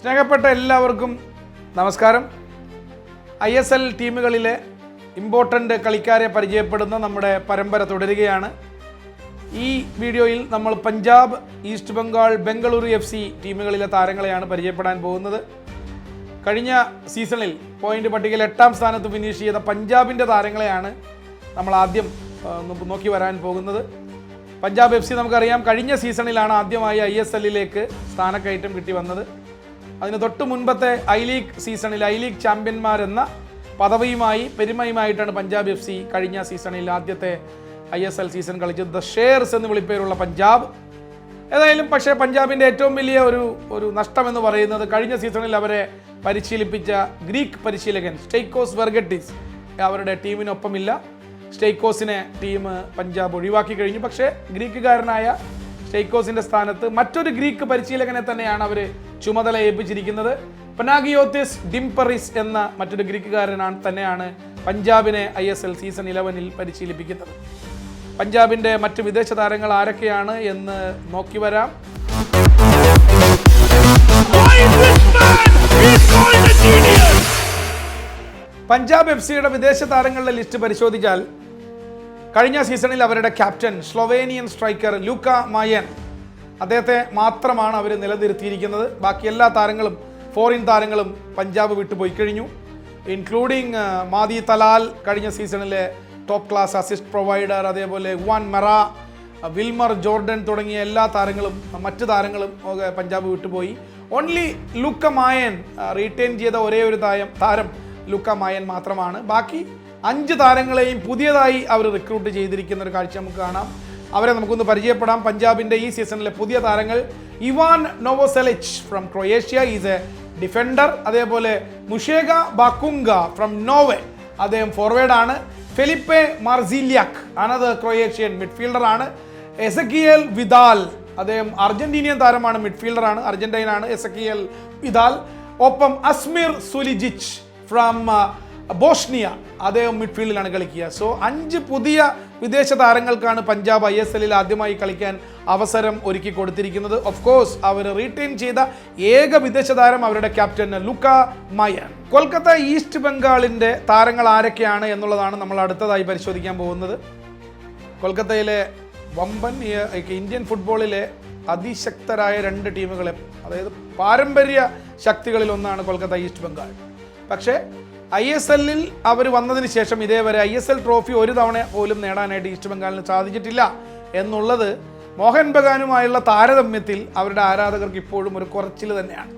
സ്നേഹപ്പെട്ട എല്ലാവർക്കും നമസ്കാരം. I S L ടീമുകളിലെ ഇമ്പോർട്ടന്റ് കളിക്കാരെ പരിചയപ്പെടുന്ന നമ്മുടെ പരമ്പര തുടരുകയാണ്. ഈ വീഡിയോയിൽ നമ്മൾ Punjab east Bengal Bengaluru F C ടീമുകളിലെ താരങ്ങളെയാണ് പരിചയപ്പെടാൻ പോകുന്നത്. കഴിഞ്ഞ സീസണിൽ പോയിന്റ് പട്ടികയിൽ എട്ടാം സ്ഥാനത്ത് ഫിനിഷ് ചെയ്ത പഞ്ചാബിന്റെ താരങ്ങളെയാണ് നമ്മൾ ആദ്യം നോക്കി വരാൻ പോകുന്നത്. പഞ്ചാബ് എഫ് സി നമുക്കറിയാം കഴിഞ്ഞ സീസണിലാണ് ആദ്യമായി ഐ എസ് എല്ലിലേക്ക് സ്ഥാനക്കയറ്റം കിട്ടി വന്നത്. അതിന് തൊട്ട് മുൻപത്തെ ഐ ലീഗ് സീസണിൽ ഐ ലീഗ് ചാമ്പ്യന്മാരെന്ന പദവിയുമായി പെരുമയുമായിട്ടാണ് പഞ്ചാബ് എഫ് സി കഴിഞ്ഞ സീസണിൽ ആദ്യത്തെ ഐ എസ് എൽ സീസൺ കളിച്ചത്. ദ ഷെയർസ് എന്ന് വിളിപ്പേരുള്ള പഞ്ചാബ്. ഏതായാലും പക്ഷേ പഞ്ചാബിന്റെ ഏറ്റവും വലിയ ഒരു ഒരു നഷ്ടമെന്ന് പറയുന്നത് കഴിഞ്ഞ സീസണിൽ അവരെ പരിശീലിപ്പിച്ച ഗ്രീക്ക് പരിശീലകൻ സ്റ്റെയ്ക്കോസ് വെർഗട്ടിസ് അവരുടെ ടീമിനൊപ്പമില്ല. സ്റ്റെയ്ക്കോസിനെ ടീം പഞ്ചാബ് ഒഴിവാക്കി കഴിഞ്ഞു. പക്ഷേ ഗ്രീക്കുകാരനായ സ്റ്റെയ്ക്കോസിന്റെ സ്ഥാനത്ത് മറ്റൊരു ഗ്രീക്ക് പരിശീലകനെ തന്നെയാണ് അവർ ചുമതല ഏൽപ്പിച്ചിരിക്കുന്നത് പനാഗിയോത്തിസ് ഡിംപറിസ് എന്ന മറ്റൊരു ഗ്രീക്കുകാരനാണ് തന്നെയാണ് പഞ്ചാബിനെ ഐ എസ് എൽ സീസൺ ഇലവനിൽ പരിശീലിപ്പിക്കുന്നത് പഞ്ചാബിന്റെ മറ്റ് വിദേശ താരങ്ങൾ ആരൊക്കെയാണ് എന്ന് നോക്കി വരാം! പഞ്ചാബ് എഫ് സിയുടെ വിദേശ താരങ്ങളുടെ ലിസ്റ്റ് പരിശോധിച്ചാൽ കഴിഞ്ഞ സീസണിൽ അവരുടെ ക്യാപ്റ്റൻ സ്ലൊവേനിയൻ സ്ട്രൈക്കർ ലൂക്ക മായൻ അദ്ദേഹത്തെ മാത്രമാണ് അവർ നിലനിർത്തിയിരിക്കുന്നത്. ബാക്കി എല്ലാ താരങ്ങളും ഫോറിൻ താരങ്ങളും പഞ്ചാബ് വിട്ടുപോയി കഴിഞ്ഞു. ഇൻക്ലൂഡിങ് മാദി തലാൽ കഴിഞ്ഞ സീസണിലെ ടോപ്പ് ക്ലാസ് അസിസ്റ്റ് പ്രൊവൈഡർ അതേപോലെ ഉവാൻ മെറ വിൽമർ ജോർഡൻ തുടങ്ങിയ എല്ലാ താരങ്ങളും മറ്റ് താരങ്ങളും പഞ്ചാബ് വിട്ടുപോയി ഓൺലി ലുക്ക മായൻ റീറ്റെയിൻ ചെയ്ത ഒരേ ഒരു താരം താരം ലുക്ക മായൻ മാത്രമാണ്. ബാക്കി അഞ്ച് താരങ്ങളെയും പുതിയതായി അവർ റിക്രൂട്ട് ചെയ്തിരിക്കുന്ന ഒരു കാഴ്ച നമുക്ക് കാണാം. അവരെ നമുക്കൊന്ന് പരിചയപ്പെടാം. പഞ്ചാബിന്റെ ഈ സീസണിലെ പുതിയ താരങ്ങൾ Ivan Novoselec from Croatia. Is a defender അതേപോലെ മുഷേഗ ബാക്കുങ്ക ഫ്രം നോവെ അദ്ദേഹം ഫോർവേഡ് ആണ്. Filip Mrzljak another Croatian midfielder ആണ്. എസക്കിയൽ വിദാൽ അദ്ദേഹം അർജന്റീനിയൻ താരമാണ് മിഡ്ഫീൽഡർ മിഡ്ഫീൽഡറാണ് അർജന്റീനാണ് എസക്കിയൽ വിദാൽ. ഒപ്പം അസ്മിർ സുലിജിച്ച് ഫ്രം ബോഷ്നിയ അദ്ദേഹം മിഡ്ഫീൽഡിലാണ് കളിക്കുക. സോ അഞ്ച് പുതിയ വിദേശ താരങ്ങൾക്കാണ് പഞ്ചാബ് ഐ എസ് എല്ലിൽ ആദ്യമായി കളിക്കാൻ അവസരം ഒരുക്കി കൊടുത്തിരിക്കുന്നത്. ഓഫ് കോഴ്സ് അവർ റീറ്റെയിൻ ചെയ്ത ഏക വിദേശ താരം അവരുടെ ക്യാപ്റ്റൻ ലുക്ക മയൻ. കൊൽക്കത്ത ഈസ്റ്റ് ബംഗാളിന്റെ താരങ്ങൾ ആരൊക്കെയാണ് എന്നുള്ളതാണ് നമ്മൾ അടുത്തതായി പരിശോധിക്കാൻ പോകുന്നത്. കൊൽക്കത്തയിലെ വമ്പൻ ഇന്ത്യൻ ഫുട്ബോളിലെ അതിശക്തരായ രണ്ട് ടീമുകളെ അതായത് പാരമ്പര്യ ശക്തികളിൽ ഒന്നാണ് കൊൽക്കത്ത ഈസ്റ്റ് ബംഗാൾ. പക്ഷേ ഐ എസ് എല്ലിൽ അവർ വന്നതിന് ശേഷം ഇതേവരെ ഐ എസ് എൽ ട്രോഫി ഒരു തവണ പോലും നേടാനായിട്ട് ഈസ്റ്റ് ബംഗാളിന് സാധിച്ചിട്ടില്ല എന്നുള്ളത് മോഹൻ ബഗാനുമായുള്ള താരതമ്യത്തിൽ അവരുടെ ആരാധകർക്ക് ഇപ്പോഴും ഒരു കുറച്ചിൽ തന്നെയാണ്.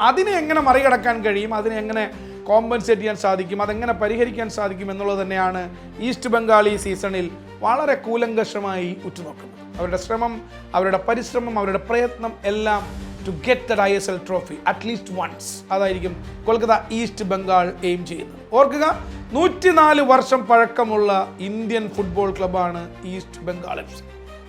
അതിനെ എങ്ങനെ മറികടക്കാൻ കഴിയും? അതിനെ എങ്ങനെ കോമ്പൻസേറ്റ് ചെയ്യാൻ സാധിക്കും? അതെങ്ങനെ പരിഹരിക്കാൻ സാധിക്കും എന്നുള്ളത് തന്നെയാണ് ഈസ്റ്റ് ബംഗാൾ ഈ സീസണിൽ വളരെ കൂലങ്കഷമായി ഉറ്റുനോക്കുന്നത്. അവരുടെ ശ്രമം അവരുടെ പരിശ്രമം അവരുടെ പ്രയത്നം എല്ലാം to get the I S L trophy at least once അതായിരിക്കും കൊൽക്കത്ത ഈസ്റ്റ് ബംഗാൾ എയിം ചെയ്യുന്നത്. ഓർക്കുക നൂറ്റിനാല് വർഷം പഴക്കമുള്ള ഇന്ത്യൻ ഫുട്ബോൾ ക്ലബാണ് ഈസ്റ്റ് ബംഗാൾ എഫ് സി.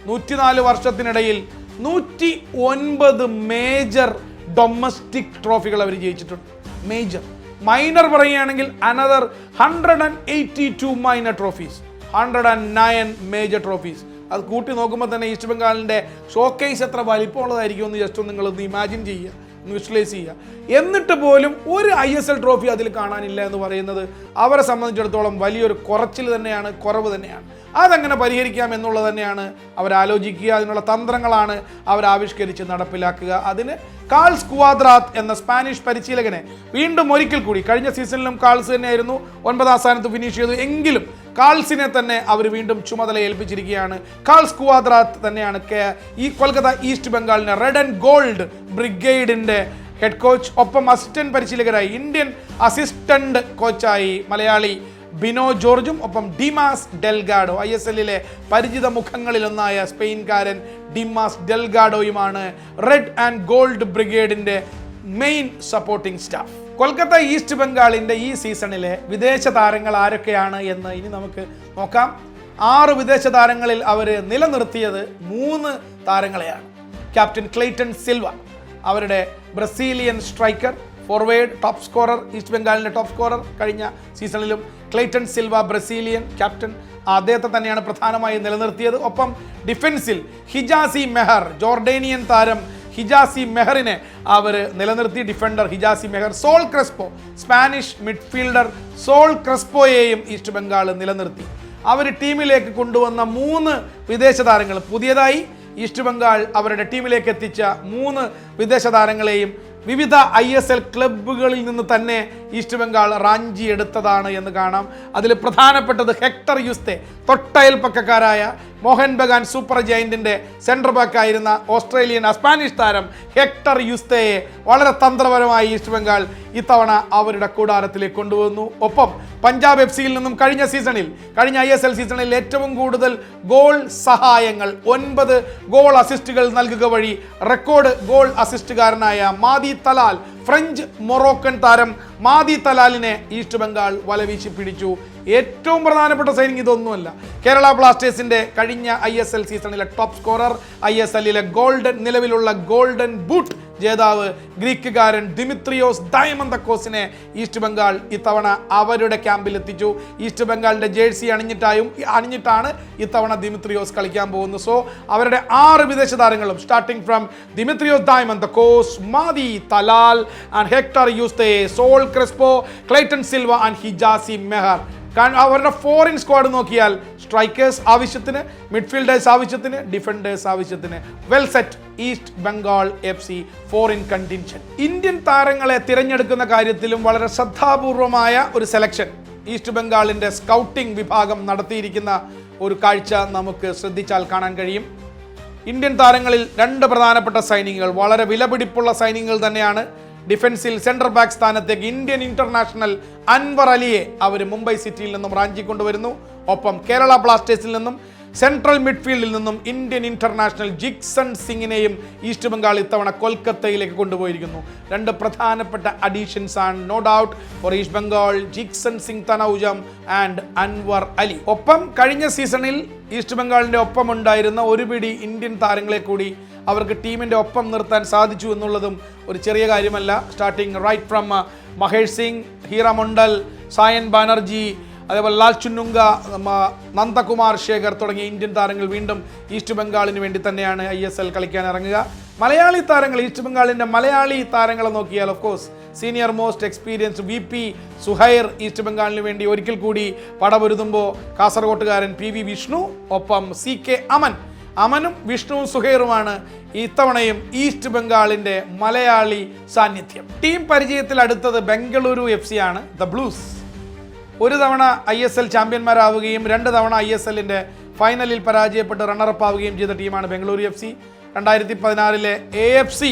നൂറ്റിനാല് വർഷത്തിനിടയിൽ നൂറ്റി ഒൻപത് മേജർ ഡൊമസ്റ്റിക് ട്രോഫികൾ അവർ ജയിച്ചിട്ടുണ്ട്. മേജർ മൈനർ പറയുകയാണെങ്കിൽ another hundred and eighty two minor trophies hundred and nine major trophies അത് കൂട്ടി നോക്കുമ്പോൾ തന്നെ ഈസ്റ്റ് ബംഗാളിന്റെ ഷോക്കേസ് എത്ര വലിപ്പമുള്ളതായിരിക്കും എന്ന് ജസ്റ്റ് ഒന്ന് നിങ്ങളൊന്ന് ഇമാജിൻ ചെയ്യുക. വിഷ്വലൈസ് ചെയ്യുക. എന്നിട്ട് പോലും ഒരു ഐ എസ് എൽ ട്രോഫി അതിൽ കാണാനില്ല എന്ന് പറയുന്നത് അവരെ സംബന്ധിച്ചിടത്തോളം വലിയൊരു കുറച്ചിൽ തന്നെയാണ് കുറവ് തന്നെയാണ്. അതെങ്ങനെ പരിഹരിക്കാം എന്നുള്ളത് തന്നെയാണ് അവർ ആലോചിക്കുക. അതിനുള്ള തന്ത്രങ്ങളാണ് അവർ ആവിഷ്കരിച്ച് നടപ്പിലാക്കുക. അതിന് കാൾസ് സ്ക്വാദ്രാത്ത് എന്ന സ്പാനിഷ് പരിശീലകനെ വീണ്ടും ഒരിക്കൽ കൂടി കഴിഞ്ഞ സീസണിലും കാൾസ് തന്നെയായിരുന്നു ഒൻപതാം സ്ഥാനത്ത് ഫിനിഷ് ചെയ്തു എങ്കിലും കാൾസിനെ തന്നെ അവർ വീണ്ടും ചുമതല ഏൽപ്പിച്ചിരിക്കുകയാണ്. കാൾസ് കുവാദ്രാത്ത് തന്നെയാണ് ഈ കൊൽക്കത്ത ഈസ്റ്റ് ബംഗാളിനെ റെഡ് ആൻഡ് ഗോൾഡ് ബ്രിഗേഡിന്റെ ഹെഡ് കോച്ച് ഒപ്പം അസിസ്റ്റന്റ് പരിശീലകരായി ഇന്ത്യൻ അസിസ്റ്റന്റ് കോച്ചായി മലയാളി ബിനോ ജോർജും ഒപ്പം ഡിമാസ് ഡെൽഗാഡോ. ഐ എസ് എല്ലിലെ പരിചിത മുഖങ്ങളിലൊന്നായ സ്പെയിൻകാരൻ ഡിമാസ് ഡെൽഗാഡോയുമാണ് red and gold ബ്രിഗേഡിന്റെ main supporting staff Kolkata East ബംഗാളിന്റെ ഈ സീസണിലെ വിദേശ താരങ്ങൾ ആരൊക്കെയാണ് എന്ന് ഇനി നമുക്ക് നോക്കാം. ആറ് വിദേശ താരങ്ങളിൽ അവർ നിലനിർത്തിയത് മൂന്ന് താരങ്ങളെയാണ്. ക്യാപ്റ്റൻ ക്ലെയ്റ്റൺ സിൽവ അവരുടെ Brazilian striker forward top scorer East ബംഗാളിന്റെ top scorer കഴിഞ്ഞ സീസണിലും ക്ലെയ്റ്റൺ സിൽവ ബ്രസീലിയൻ ക്യാപ്റ്റൻ അദ്ദേഹത്തെ തന്നെയാണ് പ്രധാനമായും നിലനിർത്തിയത്. ഒപ്പം ഡിഫൻസിൽ ഹിജാസി മെഹർ ജോർഡേനിയൻ താരം ഹിജാസി മെഹറിനെ അവർ നിലനിർത്തി. Defender Hijazi Maher Saul Crespo Spanish midfielder Saul ക്രെസ്പോയെയും East Bengal നിലനിർത്തി. അവർ ടീമിലേക്ക് കൊണ്ടുവന്ന മൂന്ന് വിദേശ താരങ്ങൾ പുതിയതായി ഈസ്റ്റ് ബംഗാൾ അവരുടെ ടീമിലേക്ക് എത്തിച്ച മൂന്ന് വിദേശ താരങ്ങളെയും വിവിധ ഐ എസ് എൽ ക്ലബ്ബുകളിൽ നിന്ന് തന്നെ ഈസ്റ്റ് ബംഗാൾ റാഞ്ചി എടുത്തതാണ് എന്ന് കാണാം. അതിൽ പ്രധാനപ്പെട്ടത് ഹെക്ടർ യുസ്തെ തൊട്ടയൽപ്പക്കക്കാരായ മോഹൻ ബഗാൻ സൂപ്പർ ജയന്റിന്റെ സെൻട്രൽ ബാക്ക് ആയിരുന്ന ഓസ്ട്രേലിയൻ സ്പാനിഷ് താരം ഹെക്ടർ യുസ്തയെ വളരെ തന്ത്രപരമായി ഈസ്റ്റ് ബംഗാൾ ഇത്തവണ അവരുടെ കൂടാരത്തിലേക്ക് കൊണ്ടുവന്നു. ഒപ്പം പഞ്ചാബ് എഫ് സിയിൽ നിന്നും കഴിഞ്ഞ സീസണിൽ കഴിഞ്ഞ ഐ എസ് എൽ സീസണിൽ ഏറ്റവും കൂടുതൽ ഗോൾ സഹായങ്ങൾ ഒൻപത് ഗോൾ അസിസ്റ്റുകൾ നൽകുക വഴി റെക്കോർഡ് ഗോൾ അസിസ്റ്റുകാരനായ മാദി തലാൽ ഫ്രഞ്ച് മൊറോക്കൻ താരം മാദി തലാലിനെ ഈസ്റ്റ് ബംഗാൾ വലവീശി പിടിച്ചു. ഏറ്റവും പ്രധാനപ്പെട്ട സൈനിങ് ഇതൊന്നുമല്ല. കേരള ബ്ലാസ്റ്റേഴ്സിന്റെ കഴിഞ്ഞ ഐ സീസണിലെ ടോപ്പ് സ്കോറർ ഐ ഗോൾഡൻ നിലവിലുള്ള ഗോൾഡൻ ബൂട്ട് ജേതാവ് ഗ്രീക്കുകാരൻ ദിമിത്രിയോസ് ഡയമന്തക്കോസിനെ ഈസ്റ്റ് ബംഗാൾ ഇത്തവണ അവരുടെ ക്യാമ്പിൽ എത്തിച്ചു. ഈസ്റ്റ് ബംഗാളിന്റെ ജേഴ്സി അണിഞ്ഞിട്ടായും അണിഞ്ഞിട്ടാണ് ഇത്തവണ ദിമിത്രിയോസ് കളിക്കാൻ പോകുന്നത്. സോ അവരുടെ ആറ് വിദേശ താരങ്ങളും starting from Dimitrios Diamantakos Madih Talal and Hector Yuste Saul Crespo Cleiton Silva and Hijazi Maher. കാരണം അവരുടെ ഫോറിൻ സ്ക്വാഡ് നോക്കിയാൽ സ്ട്രൈക്കേഴ്സ് ആവശ്യത്തിന് മിഡ്ഫീൽഡേഴ്സ് ആവശ്യത്തിന് ഡിഫൻഡേഴ്സ് ആവശ്യത്തിന്. Well set East Bengal F C foreign contingent Indian താരങ്ങളെ തിരഞ്ഞെടുക്കുന്ന കാര്യത്തിലും വളരെ ശ്രദ്ധാപൂർവമായ ഒരു സെലക്ഷൻ ഈസ്റ്റ് ബംഗാളിന്റെ സ്കൗട്ടിംഗ് വിഭാഗം നടത്തിയിരിക്കുന്ന ഒരു കാഴ്ച നമുക്ക് ശ്രദ്ധിച്ചാൽ കാണാൻ കഴിയും. ഇന്ത്യൻ താരങ്ങളിൽ രണ്ട് പ്രധാനപ്പെട്ട സൈനിങ്ങുകൾ വളരെ വിലപിടിപ്പുള്ള സൈനിങ്ങുകൾ തന്നെയാണ്. ഡിഫൻസിൽ സെൻട്രൽ ബാക്ക് സ്ഥാനത്തേക്ക് ഇന്ത്യൻ ഇന്റർനാഷണൽ അൻവർ അലിയെ അവർ മുംബൈ സിറ്റിയിൽ നിന്നും റാഞ്ചി കൊണ്ടുവരുന്നു. ഒപ്പം കേരള ബ്ലാസ്റ്റേഴ്സിൽ നിന്നും സെൻട്രൽ മിഡ്ഫീൽഡിൽ നിന്നും ഇന്ത്യൻ ഇന്റർനാഷണൽ ജിക്സൺ സിംഗിനെയും ഈസ്റ്റ് ബംഗാൾ ഇത്തവണ കൊൽക്കത്തയിലേക്ക് കൊണ്ടുപോയിരിക്കുന്നു. രണ്ട് പ്രധാനപ്പെട്ട അഡീഷൻസ് ആണ് no doubt for East Bengal Jeakson Singh Thounaojam and Anwar Ali ഒപ്പം കഴിഞ്ഞ സീസണിൽ ഈസ്റ്റ് ബംഗാളിന്റെ ഒപ്പം ഉണ്ടായിരുന്ന ഒരു പിടി ഇന്ത്യൻ താരങ്ങളെ കൂടി അവർക്ക് ടീമിന്റെ ഒപ്പം നിർത്താൻ സാധിച്ചു എന്നുള്ളതും ഒരു ചെറിയ കാര്യമല്ല. Starting right from Mahesh Singh Hira Mondal Sayan Banerjee അതേപോലെ ലാൽ ചുന്നുങ്ക നന്ദകുമാർ ശേഖർ തുടങ്ങിയ ഇന്ത്യൻ താരങ്ങൾ വീണ്ടും ഈസ്റ്റ് ബംഗാളിന് വേണ്ടി തന്നെയാണ് ഐ എസ് എൽ കളിക്കാൻ ഇറങ്ങുക. മലയാളി താരങ്ങൾ ഈസ്റ്റ് ബംഗാളിന്റെ മലയാളി താരങ്ങളെ നോക്കിയാൽ of course senior most experience V P Suhair East ബംഗാളിന് വേണ്ടി ഒരിക്കൽ കൂടി പടപൊരുതുമ്പോൾ കാസർഗോട്ടുകാരൻ പി വി വിഷ്ണു ഒപ്പം സി കെ അമൻ. അമനും വിഷ്ണുവും സുഹൈറുമാണ് ഇത്തവണയും ഈസ്റ്റ് ബംഗാളിന്റെ മലയാളി സാന്നിധ്യം. ടീം പരിചയത്തിൽ അടുത്തത് ബംഗളൂരു എഫ് ആണ് ദ ബ്ലൂസ് ഒരു തവണ ഐ എസ് എൽ ചാമ്പ്യന്മാരാവുകയും രണ്ട് തവണ ഐ എസ് എല്ലിന്റെ ഫൈനലിൽ പരാജയപ്പെട്ട് റണ്ണറപ്പ് ആവുകയും ചെയ്ത ടീമാണ് ബംഗളൂരു എഫ് സി. രണ്ടായിരത്തി പതിനാറിലെ എ എഫ് സി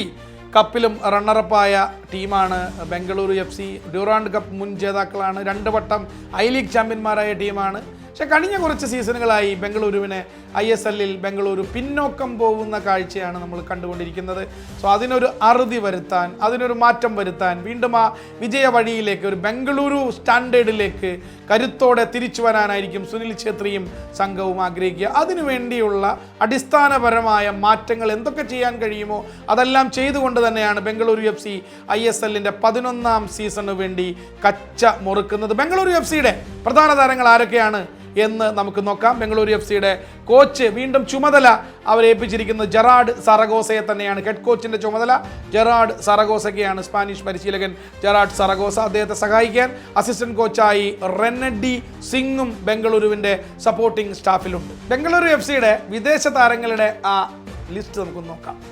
കപ്പിലും റണ്ണറപ്പായ ടീമാണ് Bengaluru F C. Durand cup മുൻ ജേതാക്കളാണ്. രണ്ട് വട്ടം ഐ ലീഗ് ചാമ്പ്യന്മാരായ ടീമാണ്. പക്ഷേ കഴിഞ്ഞ കുറച്ച് സീസണുകളായി ബംഗളൂരുവിനെ ഐ എസ് എല്ലിൽ ബംഗളൂരു പിന്നോക്കം പോകുന്ന കാഴ്ചയാണ് നമ്മൾ കണ്ടുകൊണ്ടിരിക്കുന്നത്. സോ അതിനൊരു അറുതി വരുത്താൻ അതിനൊരു മാറ്റം വരുത്താൻ വീണ്ടും ആ വിജയ വഴിയിലേക്ക് ഒരു ബംഗളൂരു സ്റ്റാൻഡേർഡിലേക്ക് കരുത്തോടെ തിരിച്ചു വരാനായിരിക്കും സുനിൽ ഛേത്രിയും സംഘവും ആഗ്രഹിക്കുക. അതിനുവേണ്ടിയുള്ള അടിസ്ഥാനപരമായ മാറ്റങ്ങൾ എന്തൊക്കെ ചെയ്യാൻ കഴിയുമോ അതെല്ലാം ചെയ്തുകൊണ്ട് തന്നെയാണ് Bengaluru F C I S എല്ലിന്റെ പതിനൊന്നാം സീസണിന് വേണ്ടി കച്ച മുറുക്കുന്നത്. ബംഗളൂരു എഫ് സിയുടെ പ്രധാന താരങ്ങൾ ആരൊക്കെയാണ്? എന്ന് നമുക്ക് നോക്കാം. ബംഗളൂരു എഫ് സിയുടെ കോച്ച് വീണ്ടും ചുമതല അവരെ ഏൽപ്പിച്ചിരിക്കുന്നത് ജെറാഡ് സറഗോസയെ തന്നെയാണ്. ഹെഡ് കോച്ചിന്റെ ചുമതല ജെറാഡ് സറഗോസയ്ക്കാണ്. സ്പാനിഷ് പരിശീലകൻ ജെറാഡ് സറഗോസ അദ്ദേഹത്തെ സഹായിക്കാൻ അസിസ്റ്റന്റ് കോച്ചായി റെനഡി സിംഗും ബംഗളൂരുവിന്റെ സപ്പോർട്ടിംഗ് സ്റ്റാഫിലുണ്ട്. ബംഗളൂരു എഫ് സിയുടെ വിദേശ താരങ്ങളുടെ ആ ലിസ്റ്റ് നമുക്ക് നോക്കാം.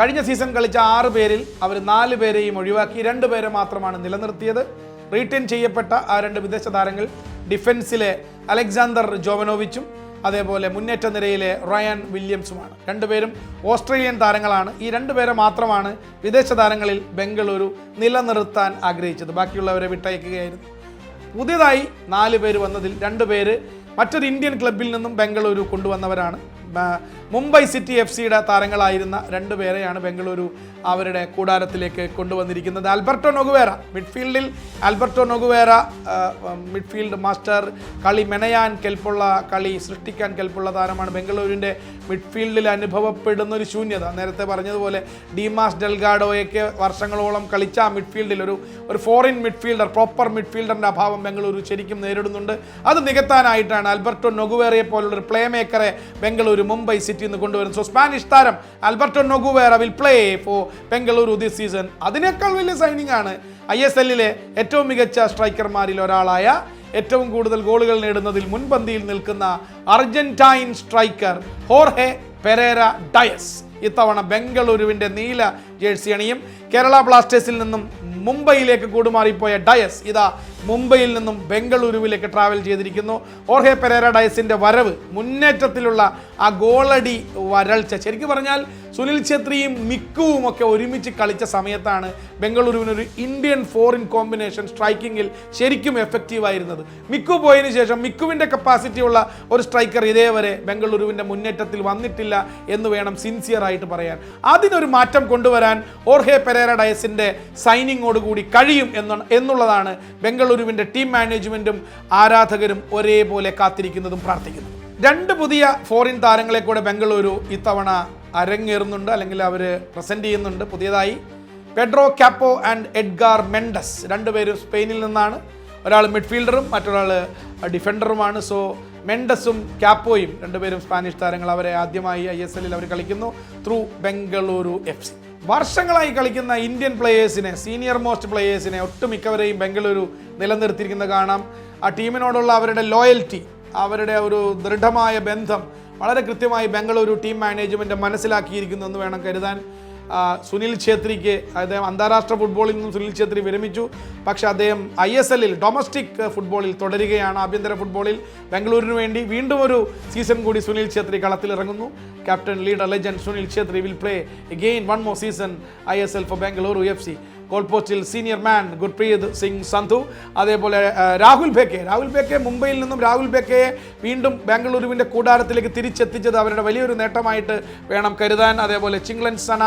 കഴിഞ്ഞ സീസൺ കളിച്ച ആറ് പേരിൽ അവർ നാല് പേരെയും ഒഴിവാക്കി. രണ്ട് പേരെ മാത്രമാണ് നിലനിർത്തിയത്. റീറ്റെയിൻ ചെയ്യപ്പെട്ട ആ രണ്ട് വിദേശ താരങ്ങൾ ഡിഫൻസിലെ അലക്സാണ്ടർ ജോവനോവിച്ചും അതേപോലെ മുന്നേറ്റ നിരയിലെ റയൻ വില്യംസുമാണ്. രണ്ടുപേരും ഓസ്ട്രേലിയൻ താരങ്ങളാണ്. ഈ രണ്ടുപേരെ മാത്രമാണ് വിദേശ താരങ്ങളിൽ ബംഗളൂരു നിലനിർത്താൻ ആഗ്രഹിച്ചത്. ബാക്കിയുള്ളവരെ വിട്ടയക്കുകയായിരുന്നു. പുതിയതായി നാല് പേര് വന്നതിൽ രണ്ടുപേര് മറ്റൊരു ഇന്ത്യൻ ക്ലബിൽ നിന്നും ബംഗളൂരു കൊണ്ടുവന്നവരാണ്. മുംബൈ സിറ്റി എഫ് സിയുടെ താരങ്ങളായിരുന്ന രണ്ടുപേരെയാണ് ബംഗളൂരു അവരുടെ കൂടാരത്തിലേക്ക് കൊണ്ടുവന്നിരിക്കുന്നത്. ആൽബർട്ടോ നൊഗുവേറ മിഡ്ഫീൽഡിൽ ആൽബർട്ടോ നൊഗുവേറ മിഡ്ഫീൽഡ് മാസ്റ്റർ കളി മെനയാൻ കെൽപ്പുള്ള കളി സൃഷ്ടിക്കാൻ കെൽപ്പുള്ള താരമാണ് ബംഗളൂരുവിന്റെ മിഡ്ഫീൽഡിൽ അനുഭവപ്പെടുന്ന ഒരു ശൂന്യത. നേരത്തെ പറഞ്ഞതുപോലെ ഡിമാസ് ഡെൽഗാഡോയൊക്കെ വർഷങ്ങളോളം കളിച്ച മിഡ്ഫീൽഡിൽ ഒരു ഒരു ഫോറിൻ മിഡ്ഫീൽഡർ പ്രോപ്പർ മിഡ്ഫീൽഡറിന്റെ അഭാവം ബംഗളൂരു ശരിക്കും നേരിടുന്നുണ്ട്. അത് നികത്താനായിട്ടാണ് ആൽബർട്ടോ നൊഗുവേറയെ പോലുള്ള ഒരു പ്ലേ മേക്കറെ ബംഗളൂരു ബംഗളൂരു മുംബൈ സിറ്റിയിൽ നിന്ന് കൊണ്ടുവരും സോ സ്പാനിഷ് താരം Alberto Noguera will play for Bengaluru this season അതിനേക്കാൾ വലിയ സൈനിങ് ആണ് ഐ എസ് എല്ലിലെ ഏറ്റവും മികച്ച സ്ട്രൈക്കർമാരിൽ ഒരാളായ ഏറ്റവും കൂടുതൽ ഗോളുകൾ നേടുന്നതിൽ മുൻപന്തിയിൽ നിൽക്കുന്ന അർജന്റൈൻ സ്ട്രൈക്കർ ഹോർഹെ പെരേര ഡയസ്. ഇത്തവണ ബംഗളൂരുവിന്റെ നീല ജേഴ്സി അണിയും കേരള ബ്ലാസ്റ്റേഴ്സിൽ നിന്നും മുംബൈയിലേക്ക് കൂടുമാറിപ്പോയ ഡയസ് ഇതാ മുംബൈയിൽ നിന്നും ബംഗളൂരുവിലേക്ക് ട്രാവൽ ചെയ്തിരിക്കുന്നു. ഓർഹെ പെരേര ഡയസിന്റെ വരവ് മുന്നേറ്റത്തിലുള്ള ആ ഗോളടി വരൾച്ച. ശരിക്കും പറഞ്ഞാൽ സുനിൽ ഛത്രിയും മിക്കുവും ഒക്കെ ഒരുമിച്ച് കളിച്ച സമയത്താണ് ബംഗളൂരുവിനൊരു ഇന്ത്യൻ ഫോറിൻ കോമ്പിനേഷൻ സ്ട്രൈക്കിങ്ങിൽ ശരിക്കും എഫക്റ്റീവ് ആയിരുന്നത് മിക്കു പോയതിനു ശേഷം മിക്കുവിന്റെ കപ്പാസിറ്റി ഉള്ള ഒരു സ്ട്രൈക്കർ ഇതേവരെ ബംഗളൂരുവിന്റെ മുന്നേറ്റത്തിൽ വന്നിട്ടില്ല എന്ന് വേണം സിൻസിയറായിട്ട് പറയാൻ. അതിനൊരു മാറ്റം കൊണ്ടുവരാൻ ഓർഹെ പെരേര ഡയസിന്റെ സൈനിങ്ങോടുകൂടി കഴിയും എന്ന എന്നുള്ളതാണ് ബംഗളൂരുവിന്റെ ടീം മാനേജ്മെന്റും ആരാധകരും ഒരേപോലെ കാത്തിരിക്കുന്നതും പ്രാർത്ഥിക്കുന്നു. രണ്ട് പുതിയ ഫോറിൻ താരങ്ങളെ കൂടെ ബംഗളൂരു ഇത്തവണ അരങ്ങേറുന്നുണ്ട് അല്ലെങ്കിൽ അവർ പ്രസന്റ് ചെയ്യുന്നുണ്ട്. പുതിയതായി Pedro Capo and Edgar Mendez രണ്ടുപേരും സ്പെയിനിൽ നിന്നാണ്. ഒരാൾ മിഡ്ഫീൽഡറും മറ്റൊരാൾ ഡിഫൻഡറുമാണ്. സോ മെൻഡസും ക്യാപ്പോയും രണ്ടുപേരും സ്പാനിഷ് താരങ്ങൾ അവരെ ആദ്യമായി ഐ എസ് എല്ലിൽ അവർ കളിക്കുന്നു ത്രൂ ബംഗളൂരു എഫ് സി. വർഷങ്ങളായി കളിക്കുന്ന ഇന്ത്യൻ പ്ലേയേഴ്സിനെ സീനിയർ മോസ്റ്റ് പ്ലേയേഴ്സിനെ ഒട്ടുമിക്കവരെയും ബംഗളൂരു നിലനിർത്തിയിരിക്കുന്നത് കാണാം. ആ ടീമിനോടുള്ള അവരുടെ ലോയൽറ്റി അവരുടെ ഒരു ദൃഢമായ ബന്ധം വളരെ കൃത്യമായി ബംഗളൂരു ടീം മാനേജ്മെന്റ് മനസ്സിലാക്കിയിരിക്കുന്നതെന്ന് വേണം കരുതാൻ. സുനിൽ ഛേത്രിക്ക് അദ്ദേഹം അന്താരാഷ്ട്ര ഫുട്ബോളിൽ നിന്നും സുനിൽ ഛേത്രി വിരമിച്ചു. പക്ഷേ അദ്ദേഹം ഐ എസ് എല്ലിൽ ഡൊമസ്റ്റിക് ഫുട്ബോളിൽ തുടരുകയാണ് ആഭ്യന്തര ഫുട്ബോളിൽ ബംഗളൂരിന് വേണ്ടി. വീണ്ടും ഒരു സീസൺ കൂടി Sunil Chhetri കളത്തിലിറങ്ങുന്നു captain leader legend Sunil Chhetri will play again one more season I S L for Bengaluru F C goal പോസ്റ്റിൽ സീനിയർ മാൻ ഗുർപ്രീത് സിംഗ് സന്ധു അതേപോലെ രാഹുൽ ബേക്കെ രാഹുൽ ബേക്കെ മുംബൈയിൽ നിന്നും രാഹുൽ ബേക്കയെ വീണ്ടും ബാംഗ്ലൂരുവിന്റെ കൂടാരത്തിലേക്ക് തിരിച്ചെത്തിച്ചത് അവരുടെ വലിയൊരു നേട്ടമായിട്ട് വേണം കരുതാൻ. അതേപോലെ ചിങ്ലൻ സന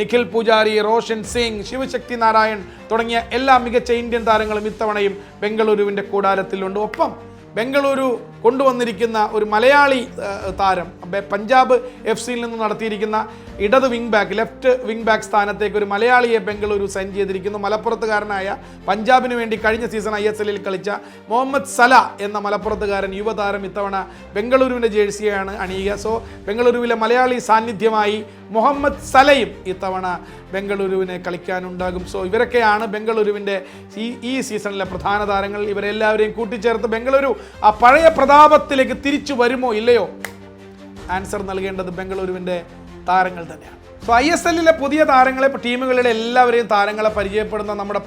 നിഖിൽ പൂജാരി റോഷൻ സിംഗ് ശിവശക്തി നാരായൺ തുടങ്ങിയ എല്ലാ മികച്ച ഇന്ത്യൻ താരങ്ങളും ഇത്തവണയും ബംഗളൂരുവിന്റെ കൂടാരത്തിലുണ്ട്. ഒപ്പം ബംഗളൂരു കൊണ്ടുവന്നിരിക്കുന്ന ഒരു മലയാളി താരം പഞ്ചാബ് എഫ് സിയിൽ നിന്ന് നടത്തിയിരിക്കുന്ന ഇടത് wing back left wing back സ്ഥാനത്തേക്ക് ഒരു മലയാളിയെ ബംഗളൂരു സൈൻ ചെയ്തിരിക്കുന്നു. മലപ്പുറത്തുകാരനായ പഞ്ചാബിന് വേണ്ടി കഴിഞ്ഞ സീസൺ ഐ എസ് എല്ലിൽ കളിച്ച മുഹമ്മദ് സല എന്ന മലപ്പുറത്തുകാരൻ യുവതാരം ഇത്തവണ ബംഗളൂരുവിന്റെ ജേഴ്സിയാണ് അണിയുക. സോ ബംഗളൂരുവിലെ മലയാളി സാന്നിധ്യമായി മുഹമ്മദ് സലയും ഇത്തവണ ബംഗളൂരുവിനെ കളിക്കാനുണ്ടാകും. സോ ഇവരൊക്കെയാണ് ബംഗളൂരുവിന്റെ ഈ സീസണിലെ പ്രധാന താരങ്ങൾ. ഇവരെല്ലാവരെയും കൂട്ടിച്ചേർത്ത് ബംഗളൂരു ആ പഴയ പ്രതാപത്തിലേക്ക് തിരിച്ചു വരുമോ ഇല്ലയോ? ആൻസർ നൽകേണ്ടത് ബംഗളൂരുവിന്റെ താരങ്ങൾ തന്നെയാണ്. സോ ഐ എസ് എല്ലിലെ പുതിയ താരങ്ങളെ ടീമുകളുടെ എല്ലാവരെയും താരങ്ങളെ പരിചയപ്പെടുന്ന നമ്മുടെ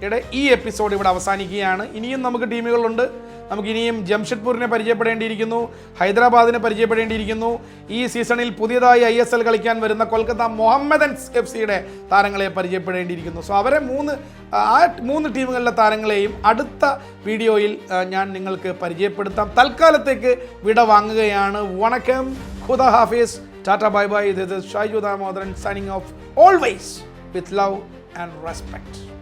പരമ്പരയുടെ ഈ എപ്പിസോഡ് ഇവിടെ അവസാനിക്കുകയാണ്. ഇനിയും നമുക്ക് ടീമുകളുണ്ട്. നമുക്ക് ഇനിയും ജംഷഡ്പൂരിനെ പരിചയപ്പെടേണ്ടിയിരിക്കുന്നു ഹൈദരാബാദിനെ പരിചയപ്പെടേണ്ടിയിരിക്കുന്നു. ഈ സീസണിൽ പുതിയതായി ഐ എസ് എൽ കളിക്കാൻ വരുന്ന കൊൽക്കത്ത മുഹമ്മദൻസ് എഫ് സിയുടെ താരങ്ങളെ പരിചയപ്പെടേണ്ടിയിരിക്കുന്നു. സോ അവരെ മൂന്ന് ആ മൂന്ന് ടീമുകളിലെ താരങ്ങളെയും അടുത്ത വീഡിയോയിൽ ഞാൻ നിങ്ങൾക്ക് പരിചയപ്പെടുത്താം. തൽക്കാലത്തേക്ക് വിട വാങ്ങുകയാണ്. വണക്കം. ഖുദ ഹാഫീസ്. Tata bye bye. ഇത് Shaiju Damodaran signing off always with love and respect